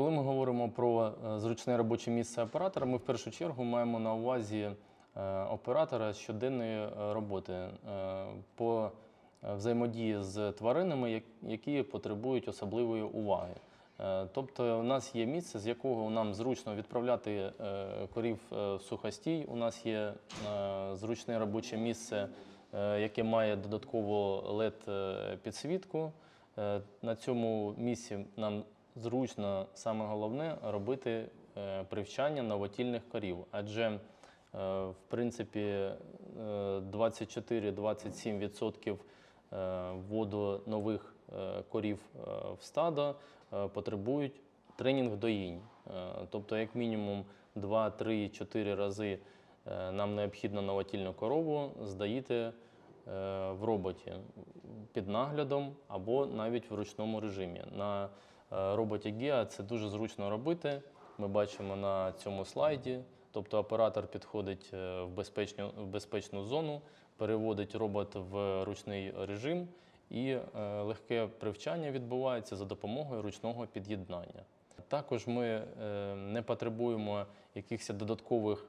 Коли ми говоримо про е, зручне робоче місце оператора, ми в першу чергу маємо на увазі е, оператора щоденної е, роботи по взаємодії з тваринами, які потребують особливої уваги. Тобто, у нас є місце, з якого нам зручно відправляти корів в сухостій. У нас є зручне робоче місце, яке має додаткову led підсвітку. На цьому місці нам зручно, саме головне, робити е, привчання новотільних корів. Адже, е, в принципі, е, 24-27% е, вводу нових корів в стадо потребують тренінг доїнь. Тобто, як мінімум 2, 3, 4 рази нам необхідно новотільну корову здоїти е, в роботі під наглядом або навіть в ручному режимі. На роботі GIA це дуже зручно робити. Ми бачимо на цьому слайді. Тобто оператор підходить е, в безпечну, в безпечну зону, переводить робот в ручний режим, і е, легке привчання відбувається за допомогою ручного під'єднання. Також ми е, не потребуємо якихось додаткових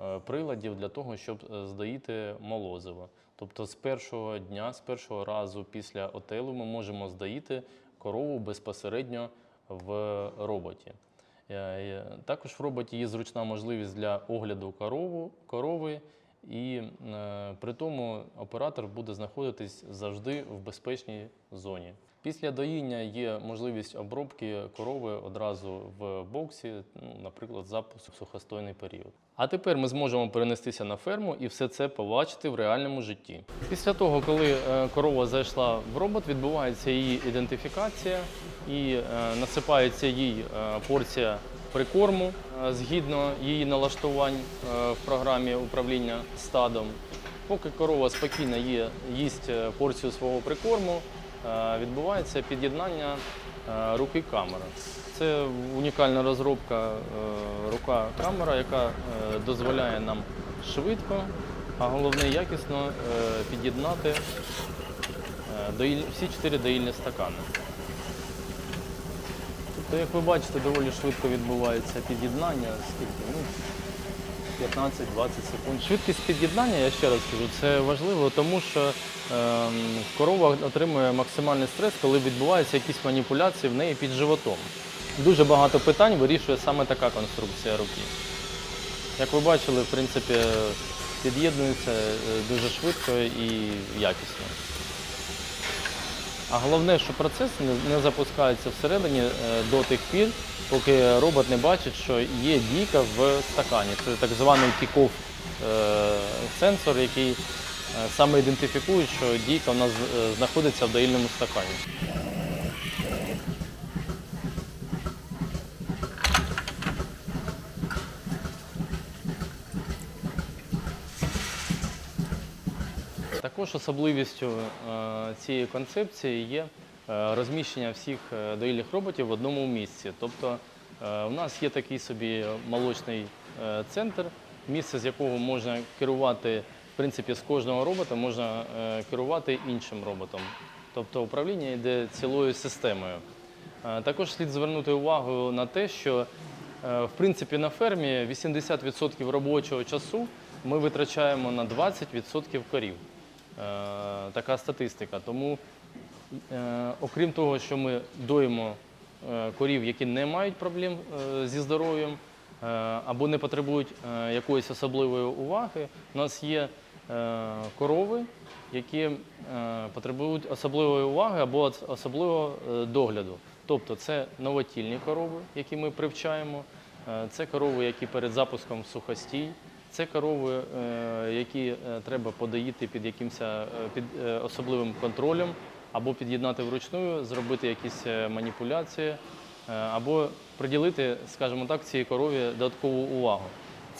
е, приладів для того, щоб е, здоїти молозиво. Тобто з першого дня, з першого разу після отелу ми можемо здоїти корову безпосередньо в роботі. Е, Також в роботі є зручна можливість для огляду корову, корови, і е, при тому оператор буде знаходитись завжди в безпечній зоні. Після доїння є можливість обробки корови одразу в боксі, ну, наприклад, в сухостойний період. А тепер ми зможемо перенестися на ферму і все це побачити в реальному житті. Після того, коли е, корова зайшла в робот, відбувається її ідентифікація і е, насипається їй порція прикорму е, згідно її налаштувань е, в програмі управління стадом. Поки корова спокійно є, їсть е, порцію свого прикорму, відбувається під'єднання руки камери. Це унікальна розробка рука камера, яка дозволяє нам швидко, а головне якісно під'єднати всі чотири доїльні стакани. Тобто, як ви бачите, доволі швидко відбувається під'єднання, скільки? Ну, 15-20 секунд. Швидкість під'єднання, я ще раз кажу, це важливо, тому що ем, корова отримує максимальний стрес, коли відбуваються якісь маніпуляції в неї під животом. Дуже багато питань вирішує саме така конструкція руки. Як ви бачили, в принципі, під'єднується е, дуже швидко і якісно. А головне, що процес не, запускається всередині е, до тих пір, поки робот не бачить, що є дійка в стакані. Це так званий кіков сенсор, який е, саме ідентифікує, що дійка у нас е, знаходиться в доїльному стакані. Також особливістю е, цієї концепції є е, розміщення всіх е, доїльних роботів в одному місці. Тобто у нас є такий собі молочний центр, місце, з якого можна керувати, в принципі, з кожного робота можна керувати іншим роботом. Тобто управління йде цілою системою. Також слід звернути увагу на те, що в принципі на фермі 80% робочого часу ми витрачаємо на 20% корів. Е, Така статистика. Тому, е, окрім того, що ми доїмо е, корів, які не мають проблем зі здоров'ям або не потребують якоїсь особливої уваги, у нас є корови, які потребують особливої уваги або особливого догляду. Тобто це новотільні корови, які ми привчаємо, це корови, які перед запуском сухостій, це корови, е, які е, треба подоїти під якимось е, під особливим контролем, або під'єднати вручну, зробити якісь маніпуляції, або приділити, скажімо так, цій корові додаткову увагу.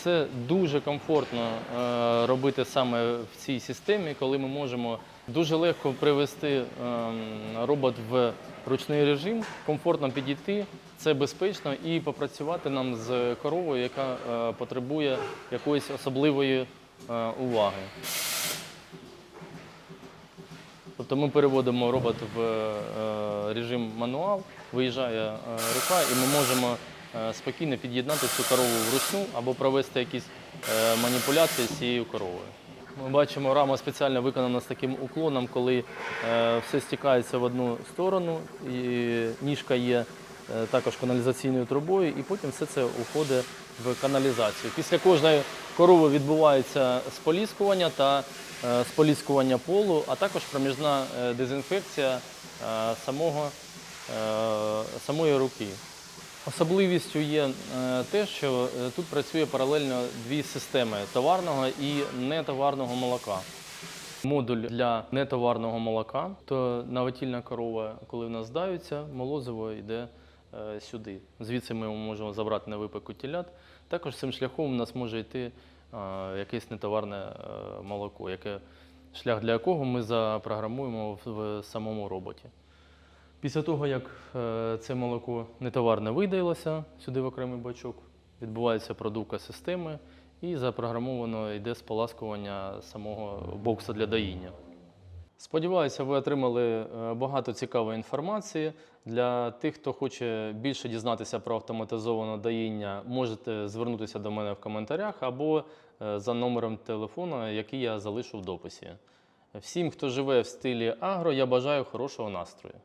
Це дуже комфортно е, робити саме в цій системі, коли ми можемо дуже легко привести ем, робот в ручний режим, комфортно підійти, це безпечно і попрацювати нам з коровою, яка е, потребує якоїсь особливої е, уваги. Тобто ми переводимо робот в режим мануал, виїжджає рука, і ми можемо спокійно під'єднати цю корову вручну або провести якісь е, маніпуляції з цією коровою. Ми бачимо, рама спеціально виконана з таким уклоном, коли е, все стікається в одну сторону, і ніжка є е, також каналізаційною трубою, і потім все це уходить в каналізацію. Після кожної корови відбувається споліскування та е, споліскування полу, а також проміжна е, дезінфекція е, самого, е, самої руки. Особливістю є е, те, що е, тут працює паралельно дві системи товарного і нетоварного молока. Модуль для нетоварного молока, то навотільна корова, коли в нас здаються, молозиво йде е, сюди. Звідси ми можемо забрати на випеку телят. Також цим шляхом у нас може йти якесь нетоварне молоко, яке, шлях для якого ми запрограмуємо в самому роботі. Після того, як е, це молоко нетоварне видаїлося сюди в окремий бачок, відбувається продувка системи і запрограмовано йде споласкування самого бокса для доїння. Сподіваюся, ви отримали е, багато цікавої інформації. Для тих, хто хоче більше дізнатися про автоматизоване доїння, можете звернутися до мене в коментарях або е, за номером телефону, який я залишу в дописі. Всім, хто живе в стилі агро, я бажаю хорошого настрою.